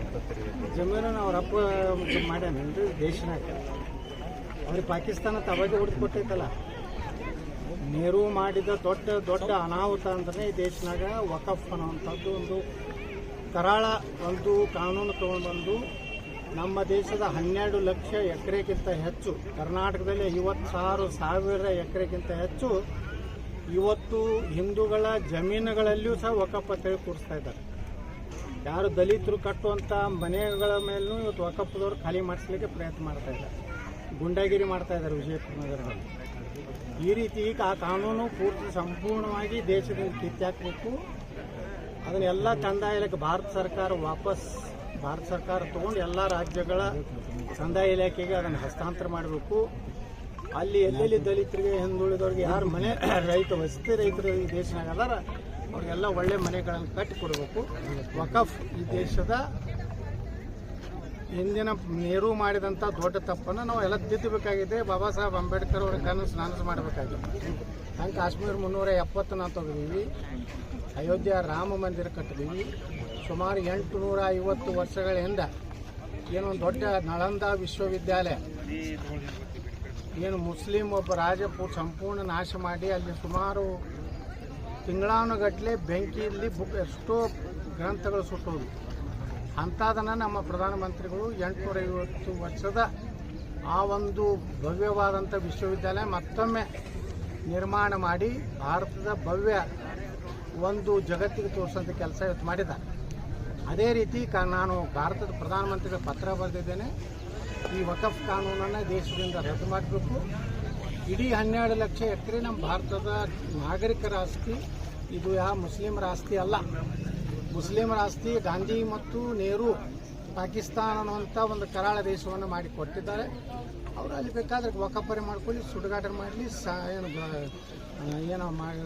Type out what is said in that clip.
ಅಂತ ತಿಳಿಯುತ್ತೆ ಜಮೀನನ್ನು ಅವ್ರ ಅಪ್ಪ ಮಾಡ್ಯಾನೇನ್ರಿ ದೇಶನಾಗ. ಅವ್ರಿಗೆ ಪಾಕಿಸ್ತಾನ ತವಾಗಿ ಹೊಡೆದು ಕೊಟ್ಟೈತಲ್ಲ ನೆಹರು ಮಾಡಿದ ದೊಡ್ಡ ದೊಡ್ಡ ಅನಾಹುತ ಅಂದ್ರೆ ಈ ದೇಶನಾಗ ವಕಫ್ ಅನ್ನುವಂಥದ್ದು ಒಂದು ಕರಾಳ ಒಂದು ಕಾನೂನು ತಗೊಂಡ್ಬಂದು ನಮ್ಮ ದೇಶದ ಹನ್ನೆರಡು ಲಕ್ಷ ಎಕರೆಗಿಂತ ಹೆಚ್ಚು, ಕರ್ನಾಟಕದಲ್ಲಿ ಐವತ್ತಾರು ಸಾವಿರ ಎಕರೆಗಿಂತ ಹೆಚ್ಚು ಇವತ್ತು ಹಿಂದೂಗಳ ಜಮೀನುಗಳಲ್ಲಿಯೂ ಸಹ ವಕಫ್ ತಿಳಿ ಕೂರಿಸ್ತಾ ಇದ್ದಾರೆ. ಯಾರು ದಲಿತರು ಕಟ್ಟುವಂಥ ಮನೆಗಳ ಮೇಲೂ ಇವತ್ತು ವಕಫದವ್ರು ಖಾಲಿ ಮಾಡಿಸ್ಲಿಕ್ಕೆ ಪ್ರಯತ್ನ ಮಾಡ್ತಾ ಇದ್ದಾರೆ. ಗುಂಡಾಗಿರಿ ಮಾಡ್ತಾ ಇದ್ದಾರೆ ವಿಜಯಪುರ ನಗರದಲ್ಲಿ. ಈ ರೀತಿ ಈಗ ಆ ಕಾನೂನು ಪೂರ್ತಿ ಸಂಪೂರ್ಣವಾಗಿ ದೇಶದಿಂದ ಕಿತ್ತಾಕಬೇಕು ಅದನ್ನೆಲ್ಲ ಕಂದಾಯ ಇಲಾಖೆ ಭಾರತ ಸರ್ಕಾರ ವಾಪಸ್, ಭಾರತ ಸರ್ಕಾರ ತಗೊಂಡು ಎಲ್ಲ ರಾಜ್ಯಗಳ ಕಂದಾಯ ಇಲಾಖೆಗೆ ಅದನ್ನು ಹಸ್ತಾಂತರ ಮಾಡಬೇಕು. ಅಲ್ಲಿ ಎಲ್ಲೆಲ್ಲಿ ದಲಿತರಿಗೆ ಹಿಂದುಳಿದವ್ರಿಗೆ ಯಾರು ಮನೆ, ರೈತ, ವಸತಿ ರೈತರು ಈ ದೇಶನಾಗ ಅದಾರ ಅವ್ರಿಗೆಲ್ಲ ಒಳ್ಳೆ ಮನೆಗಳನ್ನು ಕಟ್ಟಿ ಕೊಡಬೇಕು ವಕಫ್ ಈ ದೇಶದ ಹಿಂದಿನ ನೆಹರು ಮಾಡಿದಂಥ ದೊಡ್ಡ ತಪ್ಪನ್ನು ನಾವು ಎಲ್ಲ ತಿದ್ದಬೇಕಾಗಿದೆ. ಬಾಬಾ ಸಾಹೇಬ್ ಅಂಬೇಡ್ಕರ್ ಅವ್ರ ಕನಸು ನನಸು ಮಾಡಬೇಕಾಗಿದೆ. ಹಂಗೆ ಕಾಶ್ಮೀರ ಮುನ್ನೂರ ಎಪ್ಪತ್ತು ನಾವು ತೆಗೆದೀವಿ ಅಯೋಧ್ಯ ರಾಮ ಮಂದಿರ ಕಟ್ಟಿದೀವಿ ಸುಮಾರು ಎಂಟು ನೂರ ಐವತ್ತು ವರ್ಷಗಳಿಂದ ಏನೊಂದು ಏನೋ ದೊಡ್ಡ ನಳಂದ ವಿಶ್ವವಿದ್ಯಾಲಯ. ಏನು ಮುಸ್ಲಿಂ ಒಬ್ಬ ರಾಜ ಸಂಪೂರ್ಣ ನಾಶ ಮಾಡಿ ಅಲ್ಲಿ ಸುಮಾರು ತಿಂಗಳಾನುಗಟ್ಟಲೆ ಬೆಂಕಿಯಲ್ಲಿ ಬುಕ್ ಎಷ್ಟೋ ಗ್ರಂಥಗಳು ಸುಟ್ಟೋದು ಅಂಥದನ್ನು ನಮ್ಮ ಪ್ರಧಾನಮಂತ್ರಿಗಳು ಎಂಟುನೂರ ಐವತ್ತು ವರ್ಷದ ಆ ಒಂದು ಭವ್ಯವಾದಂಥ ವಿಶ್ವವಿದ್ಯಾಲಯ ಮತ್ತೊಮ್ಮೆ ನಿರ್ಮಾಣ ಮಾಡಿ ಭಾರತದ ಭವ್ಯ ಒಂದು ಜಗತ್ತಿಗೆ ತೋರಿಸೋಂಥ ಕೆಲಸ ಇವತ್ತು ಮಾಡಿದ್ದಾರೆ ಅದೇ ರೀತಿ ಕ ನಾನು ಭಾರತದ ಪ್ರಧಾನಮಂತ್ರಿಗಳ ಪತ್ರ ಬರೆದಿದ್ದೇನೆ. ಈ ವಕಫ್ ಕಾನೂನನ್ನು ದೇಶದಿಂದ ರದ್ದು ಮಾಡಬೇಕು. ಇಡೀ ಹನ್ನೆರಡು ಲಕ್ಷ ಎಕರೆ ನಮ್ಮ ಭಾರತದ ನಾಗರಿಕರ ಆಸ್ತಿ ಇದು ಯಾವ ಮುಸ್ಲಿಮರ ಆಸ್ತಿ ಅಲ್ಲ. ಮುಸ್ಲಿಮರ ಆಸ್ತಿ ಗಾಂಧಿ ಮತ್ತು ನೆಹರು ಪಾಕಿಸ್ತಾನ ಅನ್ನುವಂಥ ಒಂದು ಕರಾಳ ದೇಶವನ್ನು ಮಾಡಿ ಕೊಟ್ಟಿದ್ದಾರೆ ಅವರು ಅಲ್ಲಿ ಬೇಕಾದ್ರೆ ವಕಫರೆ ಮಾಡ್ಕೊಳ್ಳಿ, ಸುಡುಗಾಟ ಮಾಡಲಿ, ಸಾ ಏನು ಏನೋ ಮಾಡಿ